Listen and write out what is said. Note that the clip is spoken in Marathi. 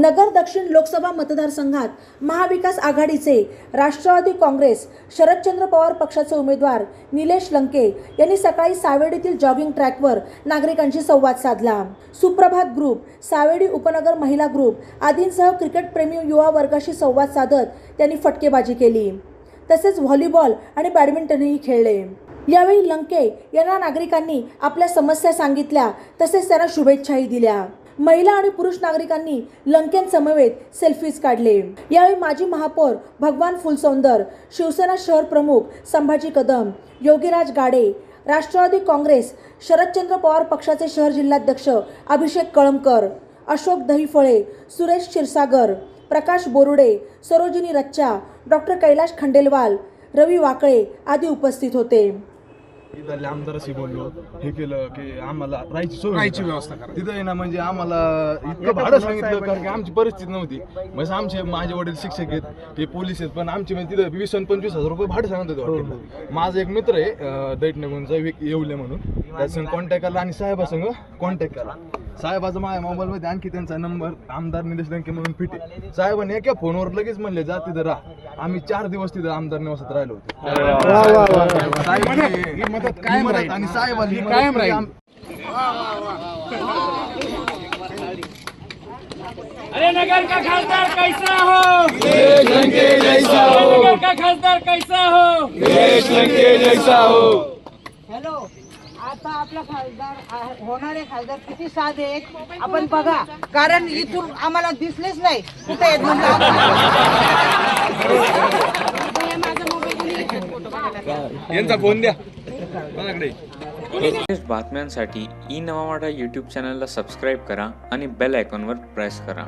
नगर दक्षिण लोकसभा मतदारसंघात महाविकास आघाडीचे राष्ट्रवादी काँग्रेस शरदचंद्र पवार पक्षाचे उमेदवार निलेश लंके यांनी सकाळी सावेडीतील जॉगिंग ट्रॅकवर नागरिकांशी संवाद साधला. सुप्रभात ग्रुप सावेडी उपनगर महिला ग्रुप आदींसह क्रिकेटप्रेमी युवा वर्गाशी संवाद साधत त्यांनी फटकेबाजी केली. तसेच व्हॉलीबॉल आणि बॅडमिंटनही खेळले. यावेळी लंके यांना नागरिकांनी आपल्या समस्या सांगितल्या तसेच त्यांना शुभेच्छाही दिल्या. महिला आणि पुरुष नागरिकांनी लंकेंसमवेत सेल्फीज काढले. यावेळी माजी महापौर भगवान फुलसौंदर शिवसेना शहर प्रमुख संभाजी कदम योगीराज गाडे राष्ट्रवादी काँग्रेस शरदचंद्र पवार पक्षाचे शहर जिल्हाध्यक्ष अभिषेक कळमकर अशोक दहीफळे सुरेश क्षीरसागर प्रकाश बोरुडे सरोजिनी रच्चा डॉक्टर कैलाश खंडेलवाल रवी वाकळे आदी उपस्थित होते. इथले आमदाराशी बोललो. हे केलं की आम्हाला राहायची सोय राहायची. व्यवस्था करा. तिथं आहे ना म्हणजे आम्हाला इतकं भाडं सांगितलं कारण की आमची परिस्थिती नव्हती. म्हणजे आमचे माझे वडील शिक्षक आहेत ते पोलीस आहेत पण आमचे म्हणजे तिथं वीस आणि पंचवीस हजार रुपये भाडं सांगत होते हॉटेलला माझा एक मित्र आहे विक- येवले म्हणून. त्यासंग कॉन्टॅक्ट करा. आणि साहेबासंग कॉन्टॅक्ट करा. साहेबाचा माझ्या मोबाईलमध्ये आणखी त्यांचा नंबर आमदार निलेश लंके म्हणून फिटे साहेबांनी एका फोनवर लगेच म्हणले जा तिथं राहा. आम्ही चार दिवस तिथं आमदार निवासात राहिलो होतो. साहेबांनी- ही मदत कायम ही राहील. आणि साहेबांनी ही कायम. राहील. अरे नगर का खासदार कैसा हो? जैसा हो। नगर का खासदार कैसा हो? हॅलो आता आपला खासदार होणारे खासदार किती साधे आहेत. आपण बघा कारण इथून आम्हाला दिसलेच नाही. कुठे आहेत म्हणलं यांचा फोन द्या. माझ्याकडे लेटेस्ट बातम्यांसाठी ई नवा मराठा यूट्यूब चॅनलला सबस्क्राईब करा आणि बेल आयकॉनवर प्रेस करा.